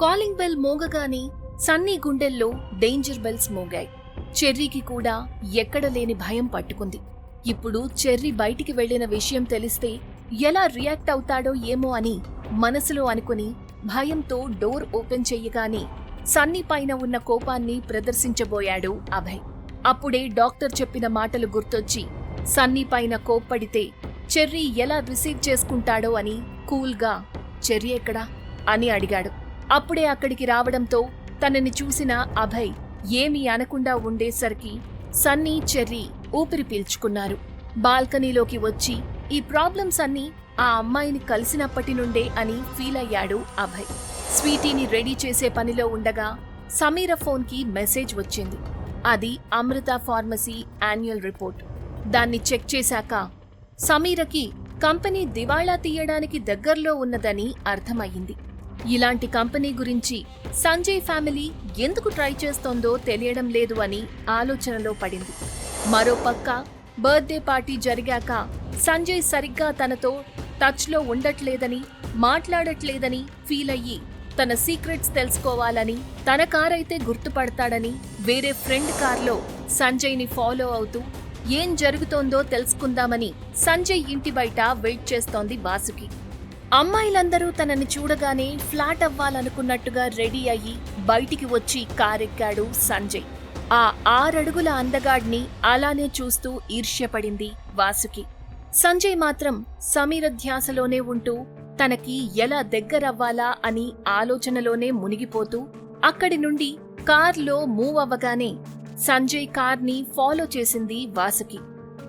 Calling bell మోగగానే Sunny గుండెల్లో danger bells మోగాయి. చెర్రీకి కూడా ఎక్కడ లేని భయం పట్టుకుంది. ఇప్పుడు చెర్రీ బయటికి వెళ్ళిన విషయం తెలిస్తే ఎలా రియాక్ట్ అవుతాడో ఏమో అని మనసులో అనుకుని భయంతో డోర్ ఓపెన్ చెయ్యగానే సన్నీ పైన ఉన్న కోపాన్ని ప్రదర్శించబోయాడు అభయ్. అప్పుడే డాక్టర్ చెప్పిన మాటలు గుర్తొచ్చి సన్నీ పైన కోప్పడితే చెర్రీ ఎలా రిసీవ్ చేసుకుంటాడో అని కూల్గా చెర్రీ ఎక్కడా? అని అడిగాడు. అప్పుడే అక్కడికి రావడంతో తనని చూసిన అభయ్ ఏమీ అనకుండా ఉండేసరికి సన్నీ చెర్రీ ఊపిరి పీల్చుకున్నారు. బాల్కనీలోకి వచ్చి ఈ ప్రాబ్లమ్స్ అన్నీ ఆ అమ్మాయిని కలిసినప్పటి నుండే అని ఫీల్ అయ్యాడు అభయ్. స్వీటీని రెడీ చేసే పనిలో ఉండగా సమీర ఫోన్కి మెసేజ్ వచ్చింది. అది అమృత ఫార్మసీ యాన్యువల్ రిపోర్ట్. దాన్ని చెక్ చేశాక సమీరకి కంపెనీ దివాళా తీయడానికి దగ్గర్లో ఉన్నదని అర్థమయ్యింది. ఇలాంటి కంపెనీ గురించి సంజయ్ ఫ్యామిలీ ఎందుకు ట్రై చేస్తోందో తెలియడం లేదు అని ఆలోచనలో పడింది. మరోపక్క బర్త్డే పార్టీ జరిగాక సంజయ్ సరిగ్గా తనతో టచ్లో ఉండట్లేదని మాట్లాడట్లేదని ఫీల్ అయ్యి తన సీక్రెట్స్ తెలుసుకోవాలని తన కారైతే గుర్తుపడతాడని వేరే ఫ్రెండ్ కార్లో సంజయ్ని ఫాలో అవుతూ ఏం జరుగుతోందో తెలుసుకుందామని సంజయ్ ఇంటి బయట వెయిట్ చేస్తోంది వాసుకి అమ్మాయిలందరూ తనని చూడగానే ఫ్లాట్ అవ్వాలనుకున్నట్టుగా రెడీ అయ్యి బయటికి వచ్చి కారెక్కాడు సంజయ్. ఆ ఆరడుగుల అందగాడిని అలానే చూస్తూ ఈర్ష్యపడింది వాసుకి. సంజయ్ మాత్రం సమీర ధ్యాసలోనే ఉంటూ తనకి ఎలా దగ్గరవ్వాలా అని ఆలోచనలోనే మునిగిపోతూ అక్కడి నుండి కార్లో మూవ్ అవ్వగానే సంజయ్ కార్ని ఫాలో చేసింది వాసుకి.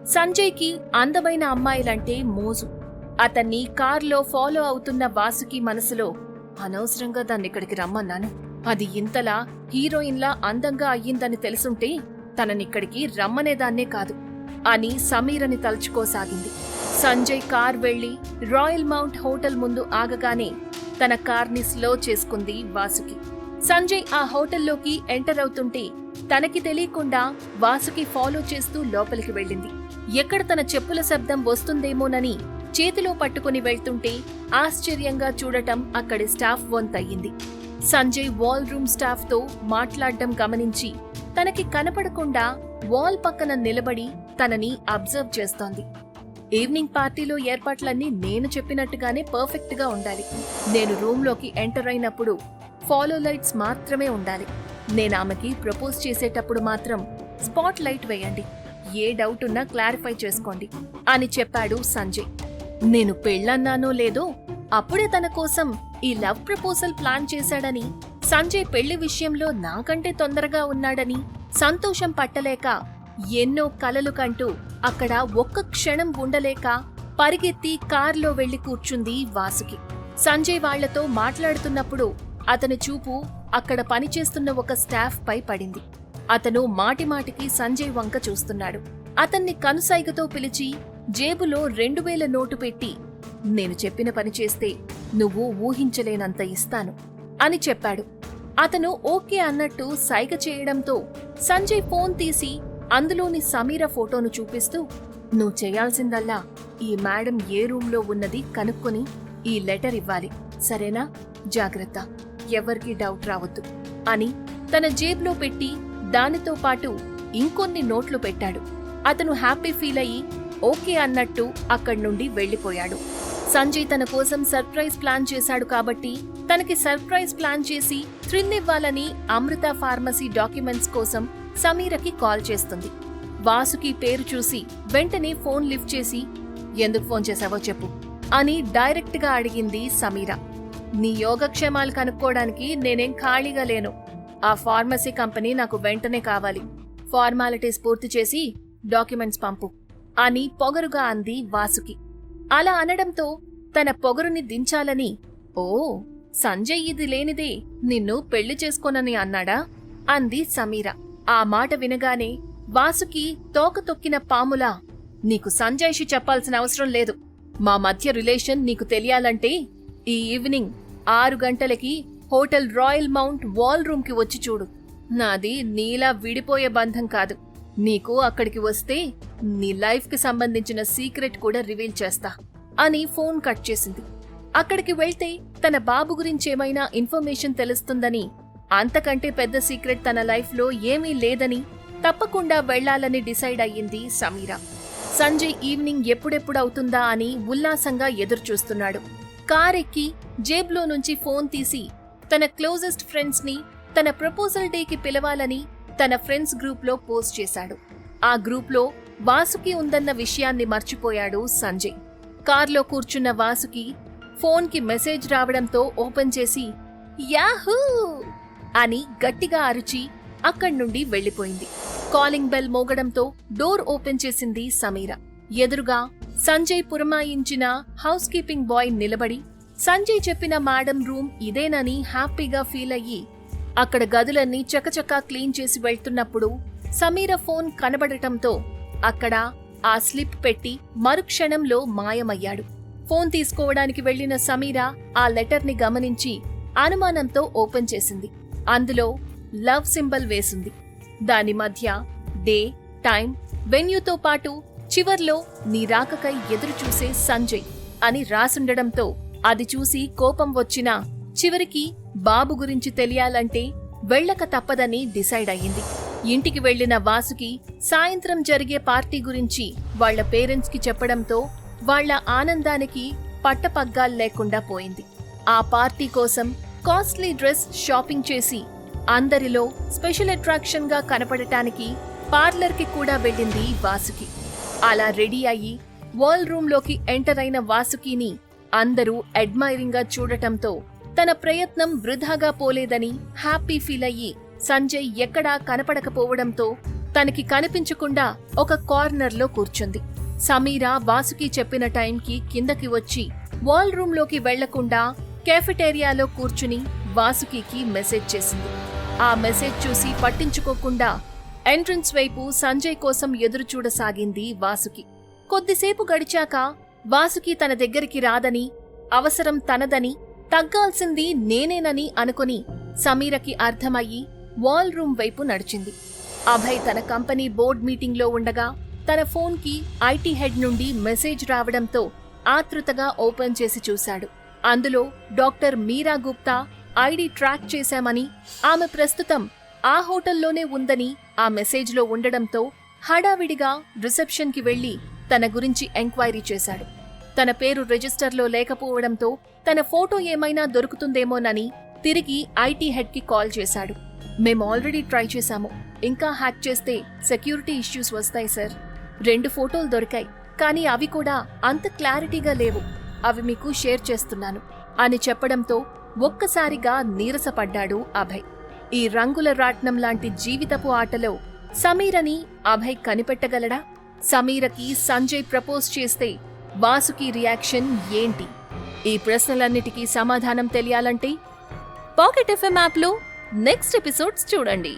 సంజయ్కి అందమైన అమ్మాయిలంటే మోజు. అతన్ని కార్లో ఫాలో అవుతున్న వాసుకి మనసులో అనవసరంగా దాన్ని ఇక్కడికి రమ్మన్నాను. అది ఇంతలా హీరోయిన్లా అందంగా అయ్యిందని తెలుసుంటే తననిక్కడికి రమ్మనేదాన్నే కాదు అని సమీరని తలుచుకోసాగింది. సంజయ్ కార్ వెళ్ళి రాయల్ మౌంట్ హోటల్ ముందు ఆగగానే తన కార్ని స్లో చేసుకుంది వాసుకి. సంజయ్ ఆ హోటల్లోకి ఎంటర్ అవుతుంటే తనకి తెలియకుండా వాసుకి ఫాలో చేస్తూ లోపలికి వెళ్ళింది. ఎక్కడ తన చెప్పుల శబ్దం వస్తుందేమోనని చేతిలో పట్టుకుని వెళ్తుంటే ఆశ్చర్యంగా చూడటం అక్కడి స్టాఫ్ వంతయ్యింది. సంజయ్ వాల్ రూమ్ స్టాఫ్తో మాట్లాడడం గమనించి తనకి కనపడకుండా వాల్ పక్కన నిలబడి తనని అబ్జర్వ్ చేస్తోంది. ఈవినింగ్ పార్టీలో ఏర్పాట్లన్నీ నేను చెప్పినట్టుగానే పర్ఫెక్ట్గా ఉండాలి. నేను రూమ్లోకి ఎంటర్ అయినప్పుడు ఫాలో లైట్స్ మాత్రమే ఉండాలి. నేను ఆమెకి ప్రపోజ్ చేసేటప్పుడు మాత్రం స్పాట్ లైట్ వేయండి. ఏ డౌట్ ఉన్నా క్లారిఫై చేసుకోండి అని చెప్పాడు సంజయ్. నేను పెళ్ళన్నానో లేదో అప్పుడే తన కోసం ఈ లవ్ ప్రపోజల్ ప్లాన్ చేశాడని సంజయ్ పెళ్ళి విషయంలో నాకంటే తొందరగా ఉన్నాడని సంతోషం పట్టలేక ఎన్నో కలలు కంటూ అక్కడ ఒక్క క్షణం ఉండలేక పరిగెత్తి కార్లో వెళ్ళి కూర్చుంది వాసుకి. సంజయ్ వాళ్ళతో మాట్లాడుతున్నప్పుడు అతని చూపు అక్కడ పనిచేస్తున్న ఒక స్టాఫ్ పై పడింది. అతను మాటిమాటికి సంజయ్ వంక చూస్తున్నాడు. అతన్ని కనుసైగతో పిలిచి జేబులో రెండు వేల నోటు పెట్టి నేను చెప్పిన పని చేస్తే నువ్వు ఊహించలేనంత ఇస్తాను అని చెప్పాడు. అతను ఓకే అన్నట్టు సైగ చేయడంతో సంజయ్ ఫోన్ తీసి అందులోని సమీర ఫోటోను చూపిస్తూ నువ్వు చేయాల్సిందల్లా ఈ మేడం ఏ రూంలో ఉన్నది కనుక్కొని ఈ లెటర్ ఇవ్వాలి. సరేనా? జాగ్రత్త. ఎవరికీ డౌట్ రావద్దు అని తన జేబులో పెట్టి దానితో పాటు ఇంకొన్ని నోట్లు పెట్టాడు. అతను హ్యాపీ ఫీల్ అయ్యి ఓకే అన్నట్టు అక్కడి నుండి వెళ్ళిపోయాడు సంజయ్ తన కోసం సర్ప్రైజ్ ప్లాన్ చేశాడు కాబట్టి తనకి సర్ప్రైజ్ ప్లాన్ చేసి థ్రిల్ ఇవ్వాలని అమృత ఫార్మసీ డాక్యుమెంట్స్ కోసం సమీరకి కాల్ చేస్తుంది. వాసుకి పేరు చూసి వెంటనే ఫోన్ లిఫ్ట్ చేసి ఎందుకు ఫోన్ చేశావో చెప్పు అని డైరెక్ట్గా అడిగింది సమీర. నీ యోగక్షేమాలు కనుక్కోవడానికి నేనేం ఖాళీగా లేను. ఆ ఫార్మసీ కంపెనీ నాకు వెంటనే కావాలి. ఫార్మాలిటీస్ పూర్తి చేసి డాక్యుమెంట్స్ పంపు. అని పొగరుగా అంది వాసుకి. అలా అనడంతో తన పొగరుని దించాలని ఓ సంజయ్ ఇది లేనిదే నిన్ను పెళ్ళి చేసుకోనని అన్నాడా? అంది సమీర. ఆ మాట వినగానే వాసుకి తోక తొక్కిన పాములా నీకు సంజయ్షి చెప్పాల్సిన అవసరం లేదు. మా మధ్య రిలేషన్ నీకు తెలియాలంటే ఈ ఈవినింగ్ ఆరు గంటలకి హోటల్ రాయల్ మౌంట్ వాల్ రూమ్కి వచ్చి చూడు. నాది నీలా విడిపోయే బంధం కాదు. నీకు అక్కడికి వస్తే నీ లైఫ్కి సంబంధించిన సీక్రెట్ కూడా రివీల్ చేస్తా అని ఫోన్ కట్ చేసింది. అక్కడికి వెళ్తే తన బాబు గురించి ఏమైనా ఇన్ఫర్మేషన్ తెలుస్తుందని అంతకంటే పెద్ద సీక్రెట్ తన లైఫ్లో ఏమీ లేదని తప్పకుండా వెళ్ళాలని డిసైడ్ అయ్యింది సమీర. సంజయ్ ఈవినింగ్ ఎప్పుడెప్పుడు అవుతుందా అని ఉల్లాసంగా ఎదురుచూస్తున్నాడు. కారెక్కి జేబులో నుంచి ఫోన్ తీసి తన క్లోజెస్ట్ ఫ్రెండ్స్ని తన ప్రపోజల్ డేకి పిలవాలని తన ఫ్రెండ్స్ గ్రూప్లో పోస్ట్ చేశాడు. ఆ గ్రూప్లో వాసుకి ఉందన్న విషయాన్ని మర్చిపోయాడు సంజయ్. కార్లో కూర్చున్న వాసుకి ఫోన్కి మెసేజ్ రావడంతో ఓపెన్ చేసి యాహూ! అని గట్టిగా అరిచి అక్కడి నుండి వెళ్ళిపోయింది కాలింగ్ బెల్ మోగడంతో డోర్ ఓపెన్ చేసింది సమీర. ఎదురుగా సంజయ్ పురమాయించిన హౌస్ కీపింగ్ బాయ్ నిలబడి సంజయ్ చెప్పిన మేడం రూమ్ ఇదేనని హ్యాపీగా ఫీల్ అయ్యి అక్కడ గదులన్నీ చకచకా క్లీన్ చేసి వెళ్తున్నప్పుడు సమీర ఫోన్ కనబడటంతో అక్కడ ఆ స్లిప్ పెట్టి మరుక్షణంలో మాయమయ్యాడు. ఫోన్ తీసుకోవడానికి వెళ్ళిన సమీర ఆ లెటర్ని గమనించి అనుమానంతో ఓపెన్ చేసింది. అందులో లవ్ సింబల్ వేసింది. దాని మధ్య డే టైం వెన్యూతో పాటు చివర్లో నీ రాకకై ఎదురుచూసే సంజయ్ అని రాసుండడంతో అది చూసి కోపం వచ్చినా చివరికి బాబు గురించి తెలియాలంటే వెళ్ళక తప్పదని డిసైడ్ అయ్యింది. ఇంటికి వెళ్ళిన వాసుకి సాయంత్రం జరిగే పార్టీ గురించి వాళ్ళ పేరెంట్స్కి చెప్పడంతో వాళ్ళ ఆనందానికి పట్టపగ్గాలు లేకుండా పోయింది. ఆ పార్టీ కోసం కాస్ట్లీ డ్రెస్ షాపింగ్ చేసి అందరిలో స్పెషల్ అట్రాక్షన్గా కనపడటానికి పార్లర్కి కూడా వెళ్ళింది వాసుకి. అలా రెడీ అయ్యి వాల్ రూమ్లోకి ఎంటర్ అయిన వాసుకిని అందరూ అడ్మైరింగ్గా చూడటంతో తన ప్రయత్నం వృధాగా పోలేదని హ్యాపీ ఫీల్ అయ్యి సంజయ్ ఎక్కడా కనపడకపోవడంతో తనకి కనిపించకుండా ఒక కార్నర్లో కూర్చుంది. సమీరా వాసుకి చెప్పిన టైంకి కిందకి వచ్చి వాల్ రూమ్లోకి వెళ్ళకుండా కెఫెటేరియాలో కూర్చుని వాసుకి మెసేజ్ చేసింది. ఆ మెసేజ్ చూసి పట్టించుకోకుండా ఎంట్రన్స్ వైపు సంజయ్ కోసం ఎదురు చూడసాగింది వాసుకి. కొద్దిసేపు గడిచాక వాసుకి తన దగ్గరికి రాదని అవసరం తనదని తగ్గాల్సింది నేనేనని అనుకుని సమీరకి అర్థమయ్యి వాల్ రూమ్ వైపు నడిచింది. అభయ్ తన కంపెనీ బోర్డ్ మీటింగ్లో ఉండగా తన ఫోన్కి ఐటీ హెడ్ నుండి మెసేజ్ రావడంతో ఆతృతగా ఓపెన్ చేసి చూశాడు. అందులో doctor Meera Gupta ID track చేశామని ఆమె ప్రస్తుతం ఆ హోటల్లోనే ఉందని ఆ మెసేజ్లో ఉండడంతో హడావిడిగా రిసెప్షన్కి వెళ్ళి తన గురించి ఎంక్వైరీ చేశాడు. తన పేరు రిజిస్టర్లో లేకపోవడంతో తన ఫోటో ఏమైనా దొరుకుతుందేమోనని తిరిగి ఐటీ హెడ్కి కాల్ చేశాడు. మేము ఆల్రెడీ ట్రై చేశాము. ఇంకా హ్యాక్ చేస్తే సెక్యూరిటీ ఇష్యూస్ వస్తాయి సార్. రెండు ఫోటోలు దొరికాయి. కానీ అవి కూడా అంత క్లారిటీగా లేవు. అవి మీకు షేర్ చేస్తున్నాను. అని చెప్పడంతో ఒక్కసారిగా నీరసపడ్డాడు అభయ్. ఈ రంగుల రాట్నం లాంటి జీవితపు ఆటలో సమీరని అభయ్ కనిపెట్టగలడా? సమీరకి సంజయ్ ప్రపోజ్ చేస్తే వాసుకి రియాక్షన్ ఏంటి? ఈ ప్రశ్నలన్నిటికీ సమాధానం తెలియాలంటే పాకెట్ ఎఫ్ఎం యాప్లో నెక్స్ట్ ఎపిసోడ్స్ చూడండి.